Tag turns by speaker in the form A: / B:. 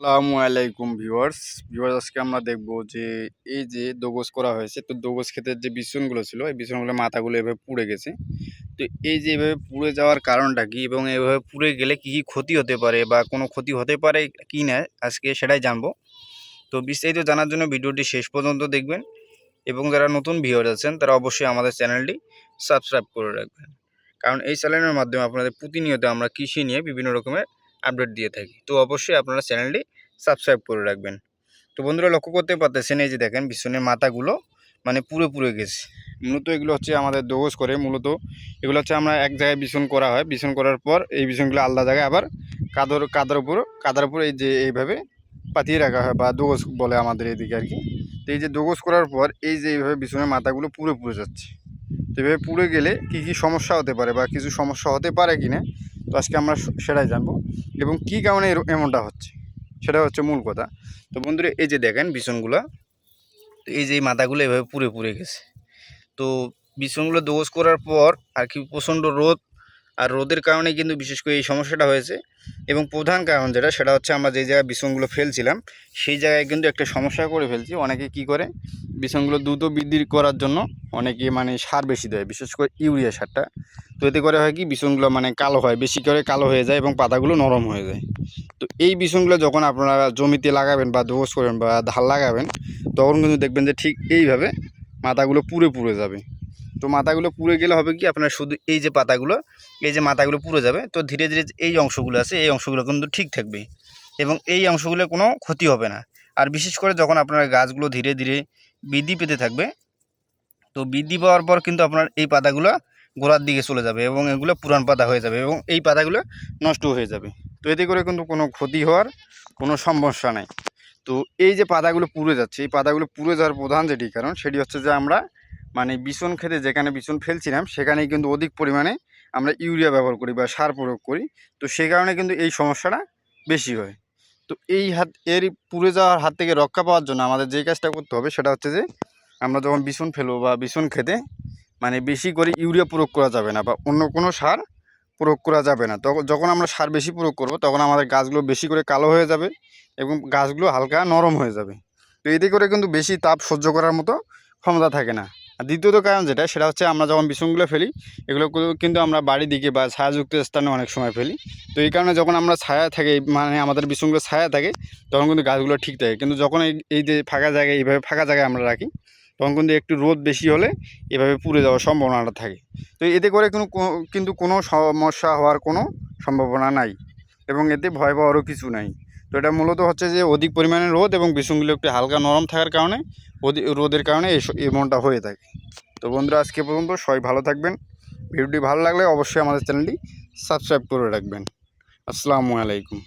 A: আসসালামু আলাইকুম viewers. Viewers, আজকে আমরা দেখব যে এই যে দোগজ করা হয়েছে, তো দোগজ ক্ষেতের যে বিছনগুলো ছিল, এই বিছনগুলো মাথাগুলো এভাবে পুড়ে গেছে। তো এই যে এভাবে পুড়ে যাওয়ার কারণটা কি এবং এভাবে পুড়ে গেলে কি কি ক্ষতি হতে পারে বা কোনো ক্ষতি হতে পারে কি না, আজকে সেটাই জানব। তো বিস্তারিত জানার জন্য ভিডিওটি শেষ পর্যন্ত দেখবেন এবং যারা নতুন ভিউয়ার আছেন, তারা অবশ্যই আমাদের চ্যানেলটি সাবস্ক্রাইব করে রাখবেন। কারণ এই চ্যানেলের মাধ্যমে আপনাদের প্রতিনিয়ত আমরা কৃষি নিয়ে বিভিন্ন রকমের আপডেট দিয়ে থাকি। তো অবশ্যই আপনারা চ্যানেলটি সাবস্ক্রাইব করে রাখবেন। তো বন্ধুরা লক্ষ্য করতে পারতেছেন, এই যে দেখেন বিছনের মাথাগুলো মানে পুরো পুরো গেছে। মূলত এগুলো হচ্ছে আমাদের দোগজ করে মূলত। এগুলো হচ্ছে আমরা এক জায়গায় বিছন করা হয়। বিছন করার পর এই বিছনগুলো আলাদা জায়গায় আবার কাদর, কাদার উপর কাদার উপর এই যে এইভাবে পাতিয়ে রাখা হয় বা দোগজ বলে আমাদের এদিকে আর কি। তো এই যে দোগজ করার পর এই যে এইভাবে বিছনের মাথাগুলো পুরো পুড়ে যাচ্ছে। তো এইভাবে পুড়ে গেলে কি কি সমস্যা হতে পারে বা কিছু সমস্যা হতে পারে কি না তো আজকে আমরা সেটাই জানব। এবং কী কারণে এমনটা হচ্ছে? সেটা হচ্ছে মূল কথা। তো বন্ধুরা, এই যে দেখেন বিছনগুলো এই যে মাথাগুলো এভাবে পুড়ে পুড়ে গেছে। তো বিছনগুলো দোষ করার পর আর কি প্রচণ্ড রোদ, আর রোদের কারণে কিন্তু বিশেষ করে এই সমস্যাটা হয়েছে। এবং প্রধান কারণ যেটা, সেটা হচ্ছে আমরা যে জায়গায় বিছনগুলো ফেলছিলাম, সেই জায়গায় কিন্তু একটা সমস্যা করে ফেলছি। অনেকে কি করে, বিছনগুলো দ্রুত বৃদ্ধি করার জন্য অনেকে মানে সার বেশি দেয়, বিশেষ করে ইউরিয়া সারটা। তো এতে করে হয় কি বিছনগুলো মানে কালো হয়, বেশি করে কালো হয়ে যায় এবং পাতাগুলো নরম হয়ে যায়। তো এই বিছনগুলো যখন আপনারা জমিতে লাগাবেন বা দোষ করবেন বা ধান লাগাবেন, তখন কিন্তু দেখবেন যে ঠিক এইভাবে মাথাগুলো পুড়ে পুড়ে যাবে। তো মাথাগুলো পুড়ে গেলে হবে কি, আপনার শুধু এই যে পাতাগুলো, এই যে মাথাগুলো পুড়ে যাবে, তো ধীরে ধীরে এই অংশগুলো আছে, এই অংশগুলো কিন্তু ঠিক থাকবে এবং এই অংশগুলো কোনো ক্ষতি হবে না। আর বিশেষ করে যখন আপনার গাছগুলো ধীরে ধীরে বৃদ্ধি পেতে থাকবে, তো বৃদ্ধি পাওয়ার পর কিন্তু আপনার এই পাতাগুলো গোড়ার দিকে চলে যাবে এবং এগুলো পুরান পাতা হয়ে যাবে এবং এই পাতাগুলো নষ্ট হয়ে যাবে। তো এতে করে কিন্তু কোনো ক্ষতি হওয়ার কোনো সমস্যা নাই। তো এই যে পাতাগুলো পুড়ে যাচ্ছে, এই পাতাগুলো পুড়ে যাওয়ার প্রধান যেটি কারণ, সেটি হচ্ছে যে আমরা মানে বিছন খেতে যেখানে বিছন ফেলছিলাম, সেখানেই কিন্তু অধিক পরিমাণে আমরা ইউরিয়া ব্যবহার করি বা সার প্রয়োগ করি। তো সেই কারণে কিন্তু এই সমস্যাটা বেশি হয়। তো এই হাত, এর পুড়ে যাওয়ার হাত থেকে রক্ষা পাওয়ার জন্য আমাদের যেই কাজটা করতে হবে, সেটা হচ্ছে যে আমরা যখন বিছন ফেলব বা বিছন খেতে মানে বেশি করে ইউরিয়া প্রয়োগ করা যাবে না বা অন্য কোনো সার প্রয়োগ করা যাবে না। তখন যখন আমরা সার বেশি প্রয়োগ করব, তখন আমাদের গাছগুলো বেশি করে কালো হয়ে যাবে এবং গাছগুলো হালকা নরম হয়ে যাবে। তো এতে করে কিন্তু বেশি তাপ সহ্য করার মতো ক্ষমতা থাকে না। আর দ্বিতীয়ত কারণ যেটা, সেটা হচ্ছে আমরা যখন বিছুনগুলো ফেলি, এগুলো কিন্তু আমরা বাড়ির দিকে বা ছায়াযুক্ত স্থানে অনেক সময় ফেলি। তো এই কারণে যখন আমরা ছায়া থাকে মানে আমাদের বিছুনগুলো ছায়া থাকে, তখন কিন্তু গাছগুলো ঠিক থাকে। কিন্তু যখন এই যে ফাঁকা জায়গায়, এইভাবে ফাঁকা জায়গায় আমরা রাখি তখন কিন্তু একটু রোদ বেশি হলে এভাবে পুড়ে যাওয়ার সম্ভাবনাটা থাকে। তো এতে করে কোনো কিন্তু কোনো সমস্যা হওয়ার কোনো সম্ভাবনা নাই এবং এতে ভয় পাওয়ারও কিছু নাই। তো এটা মূলত হচ্ছে যে অধিক পরিমাণে রোদ এবং বিছুনগুলো একটু হালকা নরম থাকার কারণে রোদের কারণে এই এমনটা হয়ে থাকে। তো বন্ধুরা, আজকে পর্যন্ত সবাই ভালো থাকবেন। ভিডিওটি ভালো লাগলে অবশ্যই আমাদের চ্যানেলটি সাবস্ক্রাইব করে রাখবেন। আসসালামু আলাইকুম।